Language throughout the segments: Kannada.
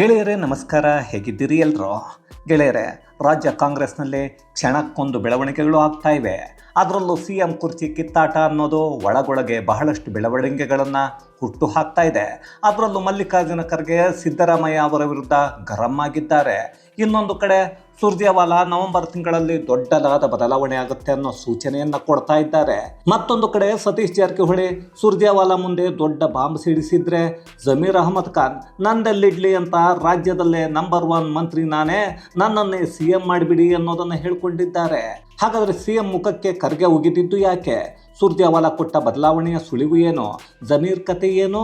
ಗೆಳೆಯರೇ, ನಮಸ್ಕಾರ. ಹೇಗಿದ್ದೀರಿ ಎಲ್ಲರೂ ಗೆಳೆಯರೇ, ರಾಜ್ಯ ಕಾಂಗ್ರೆಸ್ನಲ್ಲಿ ಕ್ಷಣಕ್ಕೊಂದು ಬೆಳವಣಿಗೆಗಳು ಆಗ್ತಾ ಇವೆ. ಅದರಲ್ಲೂ ಸಿ ಎಂ ಕುರ್ಚಿ ಕಿತ್ತಾಟ ಅನ್ನೋದು ಒಳಗೊಳಗೆ ಬಹಳಷ್ಟು ಬೆಳವಣಿಗೆಗಳನ್ನು ಹುಟ್ಟು ಹಾಕ್ತಾ ಇದೆ. ಅದರಲ್ಲೂ ಮಲ್ಲಿಕಾರ್ಜುನ ಖರ್ಗೆ ಸಿದ್ದರಾಮಯ್ಯ ಅವರ ವಿರುದ್ಧ ಗರಂ ಆಗಿದ್ದಾರೆ. ಇನ್ನೊಂದು ಕಡೆ ಸುರ್ಜೇವಾಲಾ ನವೆಂಬರ್ ತಿಂಗಳಲ್ಲಿ ದೊಡ್ಡದಾದ ಬದಲಾವಣೆ ಆಗುತ್ತೆ ಅನ್ನೋ ಸೂಚನೆಯನ್ನ ಕೊಡ್ತಾ ಇದ್ದಾರೆ. ಮತ್ತೊಂದು ಕಡೆ ಸತೀಶ್ ಜಾರಕಿಹೊಳಿ ಸುರ್ಜೇವಾಲಾ ಮುಂದೆ ದೊಡ್ಡ ಬಾಂಬ್ ಸಿಡಿಸಿದ್ರೆ ಜಮೀರ್ ಅಹಮದ್ ಖಾನ್ ನಂದಲ್ಲಿಡ್ಲಿ ಅಂತ ರಾಜ್ಯದಲ್ಲೇ ನಂಬರ್ ಒನ್ ಮಂತ್ರಿ ನಾನೇ, ನನ್ನನ್ನೇ ಸಿ ಎಂ ಮಾಡಿಬಿಡಿ ಅನ್ನೋದನ್ನು ಹೇಳ್ಕೊಂಡಿದ್ದಾರೆ. ಹಾಗಾದ್ರೆ ಸಿ ಎಂ ಮುಖಕ್ಕೆ ಕರ್ಗೆ ಉಗಿದಿದ್ದು ಯಾಕೆ? ಸುರ್ಜೇವಾಲಾ ಕೊಟ್ಟ ಬದಲಾವಣೆಯ ಸುಳಿವು ಏನು? ಜಮೀರ್ ಕತೆ ಏನು?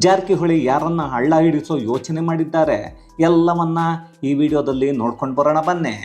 ಜಾರಕಿಹೊಳಿ ಯಾರನ್ನ ಹಳ್ಳ ಹಿಡಿಸೋ ಯೋಚನೆ ಮಾಡಿದ್ದಾರೆ. ಎಲ್ಲವನ್ನ ಈ ವಿಡಿಯೋದಲ್ಲಿ ನೋಡ್ಕೊಂಡು ಬರೋಣ ಬನ್ನಿ.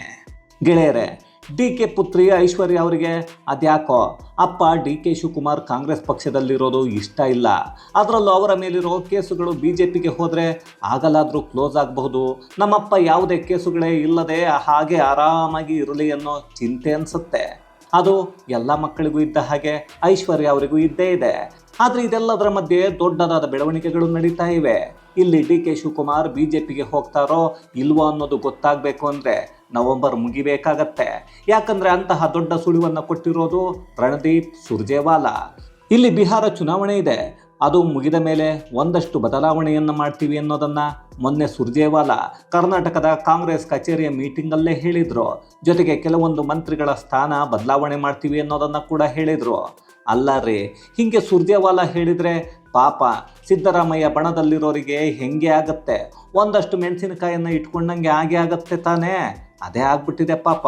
ಗೆಳೆಯರೆ, ಡಿ ಕೆ ಪುತ್ರಿ ಐಶ್ವರ್ಯ ಅವರಿಗೆ ಅದ್ಯಾಕೋ, ಅಪ್ಪ ಡಿ ಕೆ ಶಿವಕುಮಾರ್ ಕಾಂಗ್ರೆಸ್ ಪಕ್ಷದಲ್ಲಿರೋದು ಇಷ್ಟ ಇಲ್ಲ. ಅದರಲ್ಲೂ ಅವರ ಮೇಲಿರೋ ಕೇಸುಗಳು ಬಿ ಜೆ ಪಿಗೆ ಹೋದರೆ ಆಗಲಾದರೂ ಕ್ಲೋಸ್ ಆಗಬಹುದು. ನಮ್ಮಪ್ಪ ಯಾವುದೇ ಕೇಸುಗಳೇ ಇಲ್ಲದೆ ಹಾಗೆ ಆರಾಮಾಗಿ ಇರಲಿ ಅನ್ನೋ ಚಿಂತೆ ಅನಿಸುತ್ತೆ. ಅದು ಎಲ್ಲ ಮಕ್ಕಳಿಗೂ ಇದ್ದ ಹಾಗೆ ಐಶ್ವರ್ಯ ಅವರಿಗೂ ಇದ್ದೇ ಇದೆ. ಆದರೆ ಇದೆಲ್ಲದರ ಮಧ್ಯೆ ದೊಡ್ಡದಾದ ಬೆಳವಣಿಗೆಗಳು ನಡೀತಾ ಇವೆ. ಇಲ್ಲಿ ಡಿ ಕೆ ಶಿವಕುಮಾರ್ ಬಿಜೆಪಿಗೆ ಹೋಗ್ತಾರೋ ಇಲ್ವೋ ಅನ್ನೋದು ಗೊತ್ತಾಗಬೇಕು ಅಂದರೆ ನವೆಂಬರ್ ಮುಗಿಬೇಕಾಗತ್ತೆ. ಯಾಕಂದರೆ ಅಂತಹ ದೊಡ್ಡ ಸುಳಿವನ್ನು ಕೊಟ್ಟಿರೋದು ರಣದೀಪ್ ಸುರ್ಜೇವಾಲಾ. ಇಲ್ಲಿ ಬಿಹಾರ ಚುನಾವಣೆ ಇದೆ. ಅದು ಮುಗಿದ ಮೇಲೆ ಒಂದಷ್ಟು ಬದಲಾವಣೆಯನ್ನು ಮಾಡ್ತೀವಿ ಅನ್ನೋದನ್ನು ಮೊನ್ನೆ ಸುರ್ಜೇವಾಲಾ ಕರ್ನಾಟಕದ ಕಾಂಗ್ರೆಸ್ ಕಚೇರಿಯ ಮೀಟಿಂಗಲ್ಲೇ ಹೇಳಿದರು. ಜೊತೆಗೆ ಕೆಲವೊಂದು ಮಂತ್ರಿಗಳ ಸ್ಥಾನ ಬದಲಾವಣೆ ಮಾಡ್ತೀವಿ ಅನ್ನೋದನ್ನು ಕೂಡ ಹೇಳಿದರು. ಅಲ್ಲ ರೀ, ಹೀಗೆ ಸುರ್ಜೇವಾಲಾ ಹೇಳಿದ್ರೆ ಪಾಪ ಸಿದ್ದರಾಮಯ್ಯ ಬಣದಲ್ಲಿರೋರಿಗೆ ಹೆಂಗೆ ಆಗತ್ತೆ? ಒಂದಷ್ಟು ಮೆಣಸಿನಕಾಯಿಯನ್ನು ಇಟ್ಕೊಂಡಂಗೆ ಹಾಗೆ ಆಗತ್ತೆ ತಾನೇ? ಅದೇ ಆಗ್ಬಿಟ್ಟಿದೆ ಪಾಪ.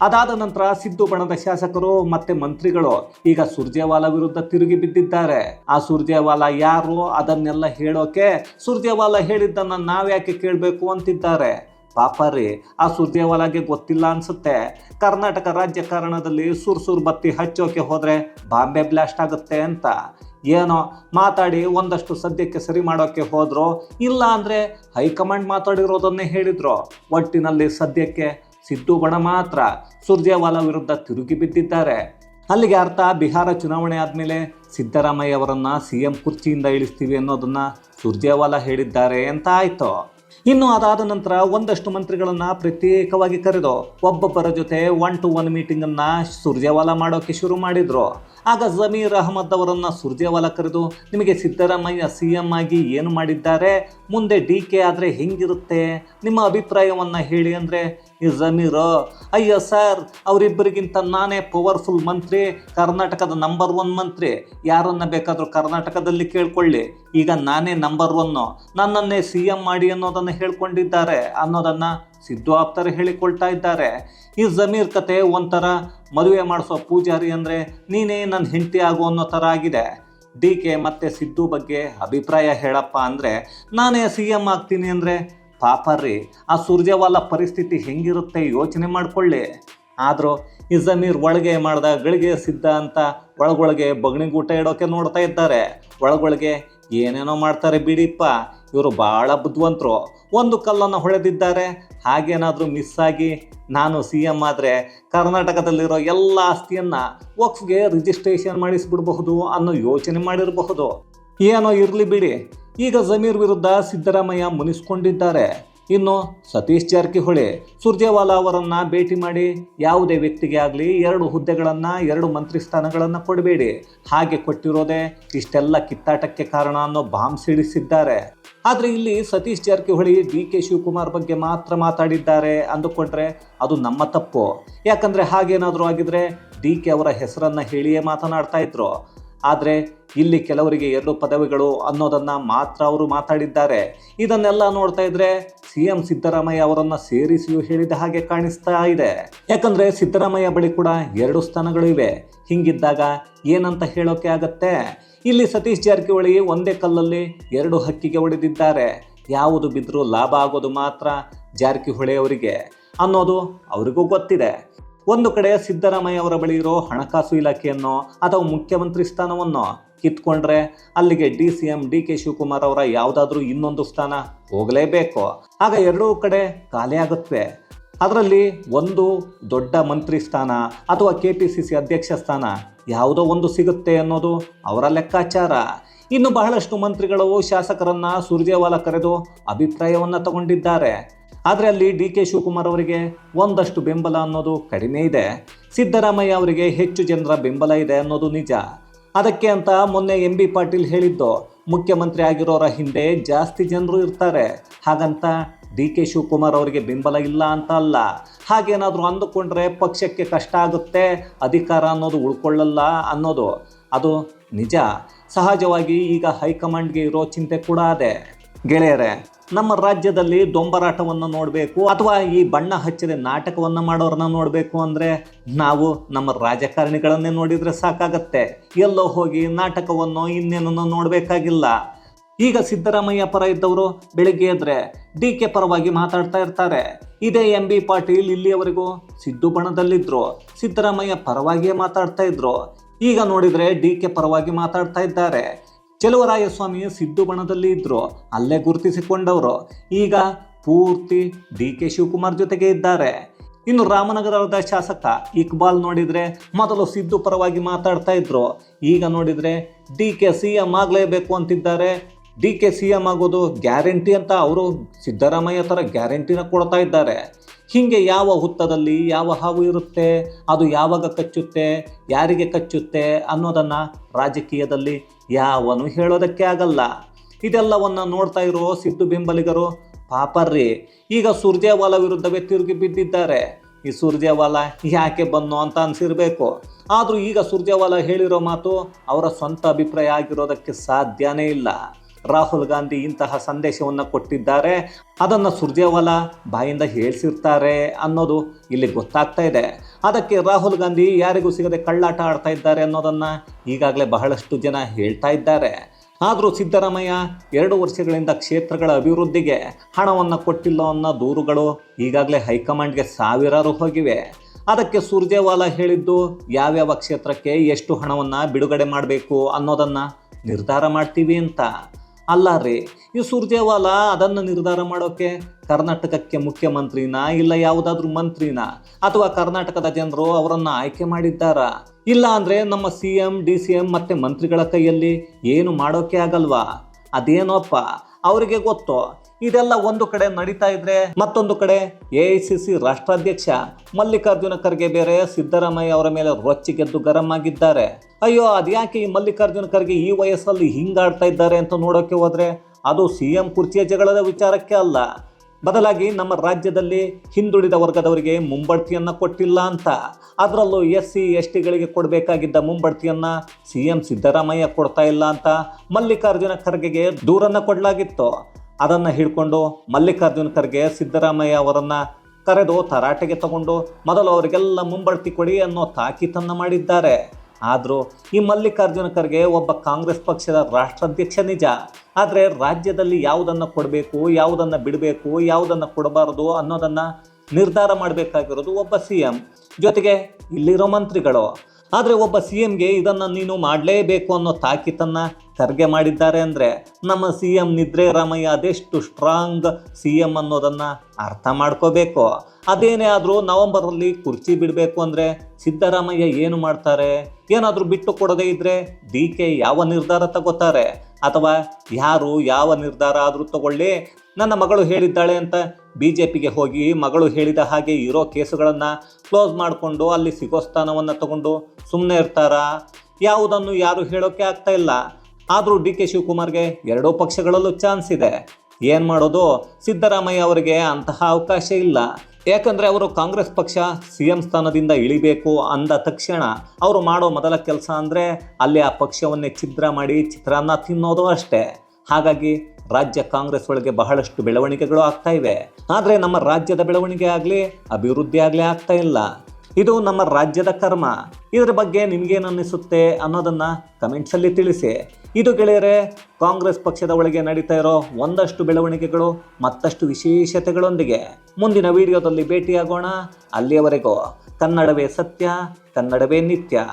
ಅದಾದ ನಂತರ ಸಿದ್ದು ಬಣದ ಶಾಸಕರು ಮತ್ತೆ ಮಂತ್ರಿಗಳು ಈಗ ಸುರ್ಜೇವಾಲಾ ವಿರುದ್ಧ ತಿರುಗಿ ಬಿದ್ದಿದ್ದಾರೆ. ಆ ಸುರ್ಜೇವಾಲಾ ಯಾರು? ಅದನ್ನೆಲ್ಲ ಹೇಳೋಕೆ ಸುರ್ಜೇವಾಲಾ ಹೇಳಿದ್ದನ್ನ ನಾವ್ಯಾಕೆ ಕೇಳಬೇಕು ಅಂತಿದ್ದಾರೆ. ಪಾಪ ರೀ, ಆ ಸುರ್ಜೇವಾಲಾಗೆ ಗೊತ್ತಿಲ್ಲ ಅನ್ಸುತ್ತೆ. ಕರ್ನಾಟಕ ರಾಜ್ಯ ಕಾರಣದಲ್ಲಿ ಸುರ್ಸುರ್ ಬತ್ತಿ ಹಚ್ಚೋಕೆ ಹೋದರೆ ಬಾಂಬೆ ಬ್ಲಾಸ್ಟ್ ಆಗುತ್ತೆ ಅಂತ. ಏನೋ ಮಾತಾಡಿ ಒಂದಷ್ಟು ಸದ್ಯಕ್ಕೆ ಸರಿ ಮಾಡೋಕ್ಕೆ ಹೋದ್ರು, ಇಲ್ಲ ಅಂದರೆ ಹೈಕಮಾಂಡ್ ಮಾತಾಡಿರೋದನ್ನೇ ಹೇಳಿದ್ರು. ಒಟ್ಟಿನಲ್ಲಿ ಸದ್ಯಕ್ಕೆ ಸಿದ್ದು ಬಣ ಮಾತ್ರ. ಸುರ್ಜೇವಾಲಾ ವಿರುದ್ಧ ತಿರುಗಿ ಬಿದ್ದಿದ್ದಾರೆ. ಅಲ್ಲಿಗೆ ಅರ್ಥ, ಬಿಹಾರ ಚುನಾವಣೆ ಆದಮೇಲೆ ಸಿದ್ದರಾಮಯ್ಯ ಅವರನ್ನು ಸಿ ಎಂ ಕುರ್ಚಿಯಿಂದ ಇಳಿಸ್ತೀವಿ ಅನ್ನೋದನ್ನ ಸುರ್ಜೇವಾಲಾ ಹೇಳಿದ್ದಾರೆ ಅಂತ ಆಯ್ತು. ಇನ್ನು ಅದಾದ ನಂತರ ಒಂದಷ್ಟು ಮಂತ್ರಿಗಳನ್ನು ಪ್ರತ್ಯೇಕವಾಗಿ ಕರೆದು, ಒಬ್ಬೊಬ್ಬರ ಜೊತೆ ಒನ್ ಟು ಒನ್ ಮೀಟಿಂಗನ್ನು ಸುರ್ಜೇವಾಲಾ ಮಾಡೋಕೆ ಶುರು ಮಾಡಿದ್ರು. ಆಗ ಜಮೀರ್ ಅಹಮದ್ ಅವರನ್ನ ಸುರ್ಜೇವಾಲಾ ಕರೆದು, ನಿಮಗೆ ಸಿದ್ದರಾಮಯ್ಯ ಸಿ ಎಂ ಆಗಿ ಏನು ಮಾಡಿದ್ದಾರೆ? ಮುಂದೆ ಡಿ ಕೆ ಆದರೆ ಹೆಂಗಿರುತ್ತೆ? ನಿಮ್ಮ ಅಭಿಪ್ರಾಯವನ್ನು ಹೇಳಿ ಅಂದರೆ ಜಮೀರ್. ಅಯ್ಯೋ ಸರ್, ಅವರಿಬ್ಬರಿಗಿಂತ ನಾನೇ ಪವರ್ಫುಲ್ ಮಂತ್ರಿ, ಕರ್ನಾಟಕದ ನಂಬರ್ ಒನ್ ಮಂತ್ರಿ. ಯಾರನ್ನ ಬೇಕಾದರೂ ಕರ್ನಾಟಕದಲ್ಲಿ ಕೇಳ್ಕೊಳ್ಳಿ. ಈಗ ನಾನೇ ನಂಬರ್ ಒನ್ನು ನನ್ನನ್ನೇ ಸಿ ಎಂ ಮಾಡಿ ಅನ್ನೋದನ್ನು ಹೇಳ್ಕೊಂಡಿದ್ದಾರೆ. ಅನ್ನೋದನ್ನು ಸಿದ್ದು ಆಪ್ತರು ಹೇಳಿಕೊಳ್ತಾ ಇದ್ದಾರೆ. ಈ ಜಮೀರ್ ಕತೆ ಒಂಥರ ಮದುವೆ ಮಾಡಿಸೋ ಪೂಜಾರಿ ಅಂದರೆ ನೀನೇ ನನ್ನ ಹೆಂಡತಿ ಆಗು ಅನ್ನೋ ಥರ ಆಗಿದೆ. ಡಿ ಕೆ ಮತ್ತು ಸಿದ್ದು ಬಗ್ಗೆ ಅಭಿಪ್ರಾಯ ಹೇಳಪ್ಪ ಅಂದರೆ, ನಾನೇ ಸಿ ಎಂ ಆಗ್ತೀನಿ ಅಂದರೆ ಪಾಪ ರೀ ಆ ಸುರ್ಜೇವಾಲಾ ಪರಿಸ್ಥಿತಿ ಹೆಂಗಿರುತ್ತೆ ಯೋಚನೆ ಮಾಡಿಕೊಳ್ಳಿ. ಆದರೂ ಈ ಜಮೀರ್ ಒಳಗೆ ಮಾಡ್ದ ಗಳಿಗೆ ಸಿದ್ಧ ಅಂತ ಒಳಗೊಳಗೆ ಬಗಣಿಗೂಟ ಇಡೋಕೆ ನೋಡ್ತಾ ಇದ್ದಾರೆ. ಒಳಗೊಳಗೆ ಏನೇನೋ ಮಾಡ್ತಾರೆ ಬಿಡಿಪ್ಪ, ಇವರು ಭಾಳ ಬುದ್ಧಿವಂತರು ಒಂದು ಕಲ್ಲನ್ನು ಹೊಳೆದಿದ್ದಾರೆ ಹಾಗೇನಾದರೂ ಮಿಸ್ ಆಗಿ ನಾನು ಸಿ ಎಂ ಆದರೆ ಕರ್ನಾಟಕದಲ್ಲಿರೋ ಎಲ್ಲ ಆಸ್ತಿಯನ್ನು ವಕ್ಫ್ಗೆ ರಿಜಿಸ್ಟ್ರೇಷನ್ ಮಾಡಿಸ್ಬಿಡಬಹುದು ಅನ್ನೋ ಯೋಚನೆ ಮಾಡಿರಬಹುದು. ಏನೋ ಇರಲಿ ಬಿಡಿ. ಈಗ ಜಮೀರ್ ವಿರುದ್ಧ ಸಿದ್ದರಾಮಯ್ಯ ಮುನಿಸಿಕೊಂಡಿದ್ದಾರೆ. ಇನ್ನು ಸತೀಶ್ ಜಾರಕಿಹೊಳಿ, ಸುರ್ಜೇವಾಲಾ ಅವರನ್ನ ಭೇಟಿ ಮಾಡಿ ಯಾವುದೇ ವ್ಯಕ್ತಿಗೆ ಆಗಲಿ ಎರಡು ಹುದ್ದೆಗಳನ್ನು, ಎರಡು ಮಂತ್ರಿ ಸ್ಥಾನಗಳನ್ನು ಕೊಡಬೇಡಿ. ಹಾಗೆ ಕೊಟ್ಟಿರೋದೇ ಇಷ್ಟೆಲ್ಲ ಕಿತ್ತಾಟಕ್ಕೆ ಕಾರಣ ಅನ್ನೋ ಬಾಂಬ್ ಸಿಡಿಸಿದ್ದಾರೆ ಆದರೆ ಇಲ್ಲಿ ಸತೀಶ್ ಜಾರಕಿಹೊಳಿ ಡಿ ಕೆ ಶಿವಕುಮಾರ್ ಬಗ್ಗೆ ಮಾತ್ರ ಮಾತಾಡಿದ್ದಾರೆ ಅಂದುಕೊಂಡ್ರೆ ಅದು ನಮ್ಮ ತಪ್ಪು. ಯಾಕಂದರೆ ಹಾಗೇನಾದರೂ ಆಗಿದ್ರೆ ಡಿ ಕೆ ಅವರ ಹೆಸರನ್ನು ಹೇಳಿಯೇ ಮಾತನಾಡ್ತಾ ಇದ್ರು. ಆದರೆ ಇಲ್ಲಿ ಕೆಲವರಿಗೆ ಎರಡು ಪದವಿಗಳು ಅನ್ನೋದನ್ನು ಮಾತ್ರ ಅವರು ಮಾತಾಡಿದ್ದಾರೆ. ಇದನ್ನೆಲ್ಲ ನೋಡ್ತಾ ಇದ್ರೆ ಸಿ ಎಂ ಸಿದ್ದರಾಮಯ್ಯ ಅವರನ್ನು ಸೇರಿಸಿಯೂ ಹೇಳಿದ ಹಾಗೆ ಕಾಣಿಸ್ತಾ ಇದೆ. ಯಾಕಂದರೆ ಸಿದ್ದರಾಮಯ್ಯ ಬಳಿ ಕೂಡ ಎರಡು ಸ್ಥಾನಗಳು ಇವೆ. ಹಿಂಗಿದ್ದಾಗ ಏನಂತ ಹೇಳೋಕೆ ಆಗತ್ತೆ? ಇಲ್ಲಿ ಸತೀಶ್ ಜಾರಕಿಹೊಳಿ ಒಂದೇ ಕಲ್ಲಲ್ಲಿ ಎರಡು ಹಕ್ಕಿಗೆ ಹೊಡೆದಿದ್ದಾರೆ. ಯಾವುದು ಬಿದ್ದರೂ ಲಾಭ ಆಗೋದು ಮಾತ್ರ ಜಾರಕಿಹೊಳಿ ಅವರಿಗೆ ಅನ್ನೋದು ಅವರಿಗೂ ಗೊತ್ತಿದೆ. ಒಂದು ಕಡೆ ಸಿದ್ದರಾಮಯ್ಯ ಅವರ ಬಳಿ ಇರೋ ಹಣಕಾಸು ಇಲಾಖೆಯನ್ನೋ ಅಥವಾ ಮುಖ್ಯಮಂತ್ರಿ ಸ್ಥಾನವನ್ನೋ ಕಿತ್ಕೊಂಡ್ರೆ ಅಲ್ಲಿಗೆ D C M, D K Shivakumar ಅವರ ಯಾವುದಾದ್ರೂ ಇನ್ನೊಂದು ಸ್ಥಾನ ಹೋಗಲೇಬೇಕು. ಆಗ ಎರಡೂ ಕಡೆ ಖಾಲಿ ಆಗುತ್ತೆ. ಅದರಲ್ಲಿ ಒಂದು ದೊಡ್ಡ ಮಂತ್ರಿ ಸ್ಥಾನ ಅಥವಾ ಕೆ ಪಿ ಸಿ ಸಿ ಅಧ್ಯಕ್ಷ ಸ್ಥಾನ ಯಾವುದೋ ಒಂದು ಸಿಗುತ್ತೆ ಅನ್ನೋದು ಅವರ ಲೆಕ್ಕಾಚಾರ. ಇನ್ನು ಬಹಳಷ್ಟು ಮಂತ್ರಿಗಳು ಶಾಸಕರನ್ನ ಸುರ್ಜೇವಾಲ ಕರೆದು ಅಭಿಪ್ರಾಯವನ್ನ ತಗೊಂಡಿದ್ದಾರೆ. ಆದರೆ ಅಲ್ಲಿ ಡಿ ಕೆ ಶಿವಕುಮಾರ್ ಅವರಿಗೆ ಒಂದಷ್ಟು ಬೆಂಬಲ ಅನ್ನೋದು ಕಡಿಮೆ ಇದೆ. ಸಿದ್ದರಾಮಯ್ಯ ಅವರಿಗೆ ಹೆಚ್ಚು ಜನರ ಬೆಂಬಲ ಇದೆ ಅನ್ನೋದು ನಿಜ. ಅದಕ್ಕೆ ಅಂತ ಮೊನ್ನೆ ಎಂ ಬಿ ಪಾಟೀಲ್ ಹೇಳಿದ್ದು, ಮುಖ್ಯಮಂತ್ರಿ ಆಗಿರೋರ ಹಿಂದೆ ಜಾಸ್ತಿ ಜನರು ಇರ್ತಾರೆ. ಹಾಗಂತ ಡಿ ಕೆ ಶಿವಕುಮಾರ್ ಅವರಿಗೆ ಬೆಂಬಲ ಇಲ್ಲ ಅಂತ ಅಲ್ಲ. ಹಾಗೇನಾದರೂ ಅಂದುಕೊಂಡ್ರೆ ಪಕ್ಷಕ್ಕೆ ಕಷ್ಟ ಆಗುತ್ತೆ, ಅಧಿಕಾರ ಅನ್ನೋದು ಉಳ್ಕೊಳ್ಳಲ್ಲ ಅನ್ನೋದು. ಅದು ನಿಜ. ಸಹಜವಾಗಿ ಈಗ ಹೈಕಮಾಂಡ್ಗೆ ಇರೋ ಚಿಂತೆ ಕೂಡ ಅದೇ. ಗೆಳೆಯರೆ, ನಮ್ಮ ರಾಜ್ಯದಲ್ಲಿ ದೊಂಬರಾಟವನ್ನು ನೋಡಬೇಕು ಅಥವಾ ಈ ಬಣ್ಣ ಹಚ್ಚಿದ ನಾಟಕವನ್ನು ಮಾಡೋರನ್ನ ನೋಡಬೇಕು ಅಂದರೆ ನಾವು ನಮ್ಮ ರಾಜಕಾರಣಿಗಳನ್ನೇ ನೋಡಿದರೆ ಸಾಕಾಗತ್ತೆ. ಎಲ್ಲೋ ಹೋಗಿ ನಾಟಕವನ್ನು ಇನ್ನೇನನ್ನು ನೋಡಬೇಕಾಗಿಲ್ಲ. ಈಗ ಸಿದ್ದರಾಮಯ್ಯ ಪರ ಇದ್ದವರು ಬೆಳಿಗ್ಗೆ ಎದ್ರೆ ಡಿ ಕೆ ಪರವಾಗಿ ಮಾತಾಡ್ತಾ ಇರ್ತಾರೆ. ಇದೇ ಎಂ ಬಿ ಪಾಟೀಲ್ ಇಲ್ಲಿಯವರೆಗೂ ಸಿದ್ದು ಬಣದಲ್ಲಿದ್ರು. ಸಿದ್ದರಾಮಯ್ಯ ಪರವಾಗಿಯೇ ಮಾತಾಡ್ತಾ ಇದ್ರು. ಈಗ ನೋಡಿದ್ರೆ ಡಿ ಕೆ ಪರವಾಗಿ ಮಾತಾಡ್ತಾ ಇದ್ದಾರೆ. ಚೆಲುವರಾಯಸ್ವಾಮಿ ಸಿದ್ದು ಬಣದಲ್ಲಿ ಇದ್ದರು ಅಲ್ಲೇ ಗುರುತಿಸಿಕೊಂಡವರು. ಈಗ ಪೂರ್ತಿ ಡಿ ಕೆ ಶಿವಕುಮಾರ್ ಜೊತೆಗೆ ಇದ್ದಾರೆ. ಇನ್ನು ರಾಮನಗರದ ಶಾಸಕ ಇಕ್ಬಾಲ್ ನೋಡಿದ್ರೆ ಮೊದಲು ಸಿದ್ದು ಪರವಾಗಿ ಮಾತಾಡ್ತಾ ಇದ್ರು. ಈಗ ನೋಡಿದ್ರೆ ಡಿ ಕೆ ಸಿ ಎಂ ಆಗಲೇಬೇಕು ಅಂತಿದ್ದಾರೆ. ಡಿ ಕೆ ಸಿ ಎಂ ಆಗೋದು ಗ್ಯಾರಂಟಿ ಅಂತ ಅವರು ಸಿದ್ದರಾಮಯ್ಯ ಥರ ಗ್ಯಾರಂಟಿನ ಕೊಡ್ತಾ ಇದ್ದಾರೆ. ಹೀಗೆ ಯಾವ ಹುತ್ತದಲ್ಲಿ ಯಾವ ಹಾವು ಇರುತ್ತೆ, ಅದು ಯಾವಾಗ ಕಚ್ಚುತ್ತೆ, ಯಾರಿಗೆ ಕಚ್ಚುತ್ತೆ ಅನ್ನೋದನ್ನು ರಾಜಕೀಯದಲ್ಲಿ ಯಾವನು ಹೇಳೋದಕ್ಕೆ ಆಗಲ್ಲ. ಇದೆಲ್ಲವನ್ನು ನೋಡ್ತಾ ಇರೋ ಸಿದ್ದು ಬೆಂಬಲಿಗರು ಪಾಪರ್ರಿ. ಈಗ ಸುರ್ಜೇವಾಲಾ ವಿರುದ್ಧವೇ ತಿರುಗಿ ಬಿದ್ದಿದ್ದಾರೆ. ಈ ಸುರ್ಜೇವಾಲ ಯಾಕೆ ಬನ್ನೋ ಅಂತ ಅನಿಸಿರಬೇಕು. ಆದರೂ ಈಗ ಸುರ್ಜೇವಾಲ ಹೇಳಿರೋ ಮಾತು ಅವರ ಸ್ವಂತ ಅಭಿಪ್ರಾಯ ಆಗಿರೋದಕ್ಕೆ ಸಾಧ್ಯನೇ ಇಲ್ಲ. ರಾಹುಲ್ ಗಾಂಧಿ ಇಂತಹ ಸಂದೇಶವನ್ನು ಕೊಟ್ಟಿದ್ದಾರೆ. ಅದನ್ನು ಸುರ್ಜೇವಾಲಾ ಬಾಯಿಂದ ಹೇಳ್ಸಿರ್ತಾರೆ ಅನ್ನೋದು ಇಲ್ಲಿ ಗೊತ್ತಾಗ್ತಾ ಇದೆ. ಅದಕ್ಕೆ ರಾಹುಲ್ ಗಾಂಧಿ ಯಾರಿಗೂ ಸಿಗದೆ ಕಳ್ಳಾಟ ಆಡ್ತಾ ಇದ್ದಾರೆ ಅನ್ನೋದನ್ನು ಈಗಾಗಲೇ ಬಹಳಷ್ಟು ಜನ ಹೇಳ್ತಾ ಇದ್ದಾರೆ. ಆದರೂ ಸಿದ್ದರಾಮಯ್ಯ ಎರಡು ವರ್ಷಗಳಿಂದ ಕ್ಷೇತ್ರಗಳ ಅಭಿವೃದ್ಧಿಗೆ ಹಣವನ್ನು ಕೊಟ್ಟಿಲ್ಲ ಅನ್ನೋ ದೂರುಗಳು ಈಗಾಗಲೇ ಹೈಕಮಾಂಡ್ಗೆ ಸಾವಿರಾರು ಹೋಗಿವೆ. ಅದಕ್ಕೆ ಸುರ್ಜೇವಾಲಾ ಹೇಳಿದ್ದು ಯಾವ್ಯಾವ ಕ್ಷೇತ್ರಕ್ಕೆ ಎಷ್ಟು ಹಣವನ್ನು ಬಿಡುಗಡೆ ಮಾಡಬೇಕು ಅನ್ನೋದನ್ನು ನಿರ್ಧಾರ ಮಾಡ್ತೀವಿ ಅಂತ. ಅಲ್ಲ ರೀ. ಈ ಸುರ್ಜೇವಾಲಾ ಅದನ್ನು ನಿರ್ಧಾರ ಮಾಡೋಕೆ ಕರ್ನಾಟಕಕ್ಕೆ ಮುಖ್ಯಮಂತ್ರಿನ ಇಲ್ಲ ಯಾವುದಾದ್ರೂ ಮಂತ್ರಿನ? ಅಥವಾ ಕರ್ನಾಟಕದ ಜನರು ಅವರನ್ನು ಆಯ್ಕೆ ಮಾಡಿದ್ದಾರಾ? ಇಲ್ಲ ಅಂದರೆ ನಮ್ಮ C M, D C M ಮತ್ತು ಮಂತ್ರಿಗಳ ಕೈಯಲ್ಲಿ ಏನು ಮಾಡೋಕೆ ಆಗಲ್ವಾ? ಅದೇನೋಪ್ಪ? ಅವರಿಗೆ ಗೊತ್ತು? ಇದೆಲ್ಲ ಒಂದು ಕಡೆ ನಡೀತಾ ಇದ್ರೆ ಮತ್ತೊಂದು ಕಡೆ ಎಐಸಿಸಿ ರಾಷ್ಟ್ರಾಧ್ಯಕ್ಷ ಮಲ್ಲಿಕಾರ್ಜುನ ಖರ್ಗೆ ಬೇರೆ ಸಿದ್ದರಾಮಯ್ಯ ಅವರ ಮೇಲೆ ರೊಚ್ಚಿಗೆದ್ದು ಗರಂ ಆಗಿದ್ದಾರೆ. ಅಯ್ಯೋ, ಅದ್ಯಾಕೆ ಈ ಮಲ್ಲಿಕಾರ್ಜುನ ಖರ್ಗೆ ಈ ವಯಸ್ಸಲ್ಲಿ ಹಿಂಗಾಡ್ತಾ ಇದ್ದಾರೆ ಅಂತ ನೋಡೋಕೆ ಹೋದ್ರೆ ಅದು ಸಿ ಎಂ ಕುರ್ಚಿಯ ಜಗಳದ ವಿಚಾರಕ್ಕೆ ಅಲ್ಲ. ಬದಲಾಗಿ ನಮ್ಮ ರಾಜ್ಯದಲ್ಲಿ ಹಿಂದುಳಿದ ವರ್ಗದವರಿಗೆ ಮುಂಬಡ್ತಿಯನ್ನು ಕೊಟ್ಟಿಲ್ಲ ಅಂತ. ಅದರಲ್ಲೂ ಎಸ್ ಸಿ, ಎಸ್ ಟಿಗಳಿಗೆ ಕೊಡಬೇಕಾಗಿದ್ದ ಮುಂಬಡ್ತಿಯನ್ನು ಸಿ ಎಂ ಸಿದ್ದರಾಮಯ್ಯ ಕೊಡ್ತಾ ಇಲ್ಲ ಅಂತ ಮಲ್ಲಿಕಾರ್ಜುನ ಖರ್ಗೆಗೆ ದೂರನ್ನು ಕೊಡಲಾಗಿತ್ತು. ಅದನ್ನು ಹಿಡ್ಕೊಂಡು ಮಲ್ಲಿಕಾರ್ಜುನ ಖರ್ಗೆ ಸಿದ್ದರಾಮಯ್ಯ ಅವರನ್ನು ಕರೆದು ತರಾಟೆಗೆ ತಗೊಂಡು ಮೊದಲು ಅವರಿಗೆಲ್ಲ ಮುಂಬಡ್ತಿ ಕೊಡಿ ಅನ್ನೋ ತಾಕೀತನ್ನು ಮಾಡಿದ್ದಾರೆ. ಆದರೂ ಈ ಮಲ್ಲಿಕಾರ್ಜುನ ಖರ್ಗೆ ಒಬ್ಬ ಕಾಂಗ್ರೆಸ್ ಪಕ್ಷದ ರಾಷ್ಟ್ರಾಧ್ಯಕ್ಷ ನಿಜ. ಆದರೆ ರಾಜ್ಯದಲ್ಲಿ ಯಾವುದನ್ನು ಕೊಡಬೇಕು, ಯಾವುದನ್ನು ಬಿಡಬೇಕು, ಯಾವುದನ್ನು ಕೊಡಬಾರದು ಅನ್ನೋದನ್ನು ನಿರ್ಧಾರ ಮಾಡಬೇಕಾಗಿರೋದು ಒಬ್ಬ ಸಿ ಎಂ. ಜೊತೆಗೆ ಇಲ್ಲಿರೋ ಮಂತ್ರಿಗಳು. ಆದರೆ ಒಬ್ಬ ಸಿ ಎಂಗೆ ಇದನ್ನು ನೀನು ಮಾಡಲೇಬೇಕು ಅನ್ನೋ ತಾಕೀತನ್ನು ಖರ್ಗೆ ಮಾಡಿದ್ದಾರೆ ಅಂದರೆ ನಮ್ಮ ಸಿ ಎಂ ನಿದ್ರೆ ರಾಮಯ್ಯ ಅದೆಷ್ಟು ಸ್ಟ್ರಾಂಗ್ ಸಿ ಎಂ ಅನ್ನೋದನ್ನು ಅರ್ಥ ಮಾಡ್ಕೋಬೇಕು. ಅದೇನೇ ಆದರೂ ನವಂಬರಲ್ಲಿ ಕುರ್ಚಿ ಬಿಡಬೇಕು ಅಂದರೆ ಸಿದ್ದರಾಮಯ್ಯ ಏನು ಮಾಡ್ತಾರೆ? ಏನಾದರೂ ಬಿಟ್ಟು ಕೊಡದೇ ಇದ್ದರೆ ಡಿ ಕೆ ಯಾವ ನಿರ್ಧಾರ ತಗೋತಾರೆ? ಅಥವಾ ಯಾರು ಯಾವ ನಿರ್ಧಾರ ಆದರೂ ತಗೊಳ್ಳಿ, ನನ್ನ ಮಗಳು ಹೇಳಿದ್ದಾಳೆ ಅಂತ ಬಿ ಜೆ ಪಿಗೆ ಹೋಗಿ ಮಗಳು ಹೇಳಿದ ಹಾಗೆ ಇರೋ ಕೇಸುಗಳನ್ನು ಕ್ಲೋಸ್ ಮಾಡಿಕೊಂಡು ಅಲ್ಲಿ ಸಿಗೋ ಸ್ಥಾನವನ್ನು ತಗೊಂಡು ಸುಮ್ಮನೆ ಇರ್ತಾರಾ? ಯಾವುದನ್ನು ಯಾರು ಹೇಳೋಕ್ಕೆ ಆಗ್ತಾ ಇಲ್ಲ. ಆದರೂ ಡಿ ಕೆ ಶಿವಕುಮಾರ್ಗೆ ಎರಡೂ ಪಕ್ಷಗಳಲ್ಲೂ ಚಾನ್ಸ್ ಇದೆ. ಏನು ಮಾಡೋದು? ಸಿದ್ದರಾಮಯ್ಯ ಅವರಿಗೆ ಅಂತಹ ಅವಕಾಶ ಇಲ್ಲ. ಯಾಕಂದರೆ ಅವರು ಕಾಂಗ್ರೆಸ್ ಪಕ್ಷ ಸಿ ಎಂ ಸ್ಥಾನದಿಂದ ಇಳಿಬೇಕು ಅಂದ ತಕ್ಷಣ ಅವರು ಮಾಡೋ ಮೊದಲ ಕೆಲಸ ಅಂದರೆ ಅಲ್ಲಿ ಆ ಪಕ್ಷವನ್ನೇ ಛಿದ್ರ ಮಾಡಿ ಚಿತ್ರಾನ್ನ ತಿನ್ನೋದು ಅಷ್ಟೇ. ಹಾಗಾಗಿ ರಾಜ್ಯ ಕಾಂಗ್ರೆಸ್ ಒಳಗೆ ಬಹಳಷ್ಟು ಬೆಳವಣಿಗೆಗಳು ಆಗ್ತಾ ಇವೆ. ಆದರೆ ನಮ್ಮ ರಾಜ್ಯದ ಬೆಳವಣಿಗೆ ಆಗಲಿ, ಅಭಿವೃದ್ಧಿ ಆಗಲಿ ಆಗ್ತಾ ಇಲ್ಲ. ಇದು ನಮ್ಮ ರಾಜ್ಯದ ಕರ್ಮ. ಇದರ ಬಗ್ಗೆ ನಿಮಗೇನು ಅನ್ನಿಸುತ್ತೆ ಅನ್ನೋದನ್ನು ಕಮೆಂಟ್ಸಲ್ಲಿ ತಿಳಿಸಿ. ಇದು ಗೆಳೆಯರೆ, ಕಾಂಗ್ರೆಸ್ ಪಕ್ಷದ ಒಳಗೆ ನಡೀತಾ ಇರೋ ಒಂದಷ್ಟು ಬೆಳವಣಿಗೆಗಳು, ಮತ್ತಷ್ಟು ವಿಶೇಷತೆಗಳೊಂದಿಗೆ. ಮುಂದಿನ ವಿಡಿಯೋದಲ್ಲಿ ಭೇಟಿಯಾಗೋಣ. ಅಲ್ಲಿಯವರೆಗೂ ಕನ್ನಡವೇ ಸತ್ಯ, ಕನ್ನಡವೇ ನಿತ್ಯ.